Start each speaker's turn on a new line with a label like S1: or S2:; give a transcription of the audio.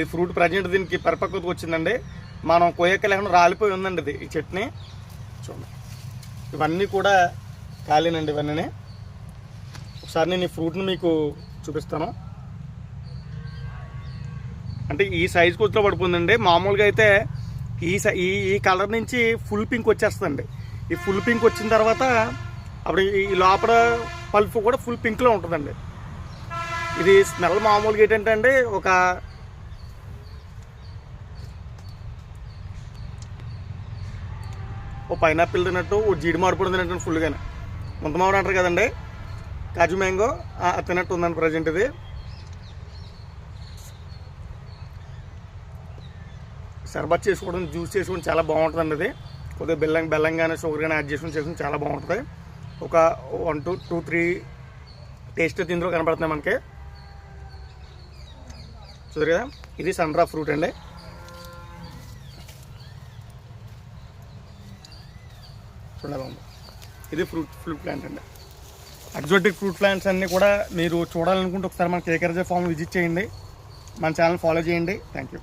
S1: ఈ fruit present దీనికి పరిపక్వతకు వచ్చిందండి. మనం కొయ్యక లేకుండా రాలిపోయి ఉందండి ఇది ఈ చట్నీ. చూడండి. ఇవన్నీ కూడా కాలేనండి ఇవన్నీ. ఒకసారి నేను ఈ ఫ్రూట్ని మీకు చూపిస్తాను. అంటే ఈ సైజ్ కొద్దిలో పడిపోయిందండి మామూలుగా అయితే ఈ సై- ఈ ఈ కలర్ నుంచి ఫుల్ పింక్ వచ్చేస్తుందండి. ఈ ఫుల్ పింక్ వచ్చిన తర్వాత అప్పుడు ఈ లోపల పల్పు కూడా ఫుల్ పింక్లో ఉంటుందండి. ఇది స్మెల్ మామూలుగా ఏంటంటే అండి ఒక ఓ పైనాపిల్ తిన్నట్టు ఓ జీడి మార్పుడు తిన్నట్టు ఫుల్గానే ముంత మామిడి అంటారు కదండి? కాజు మ్యాంగో తిన్నట్టు ఉందండి ప్రజెంట్ ఇది. షర్బత్ చేసుకోవడం జ్యూస్ చేసుకోవడం చాలా బాగుంటుందండి ఇది. కొద్దిగా బెల్లం బెల్లం కానీ షుగర్ కానీ యాడ్ చేసుకుని చేసుకుని చాలా బాగుంటుంది. ఒక one two two three taste తిందులో కనపడుతున్నాయి మనకి. చూసారు కదా? ఇది సండ్రా ఫ్రూట్ అండి. చూడాలి ఇది ఫ్రూట్ ఫ్రూట్ ప్లాంట్ అండి. ఎగ్జాటిక్ ఫ్రూట్ ప్లాంట్స్ అన్నీ కూడా మీరు చూడాలనుకుంటే ఒకసారి మన కేకర్జే ఫామ్ విజిట్ చేయండి. మన ఛానల్ ఫాలో చేయండి. Thank you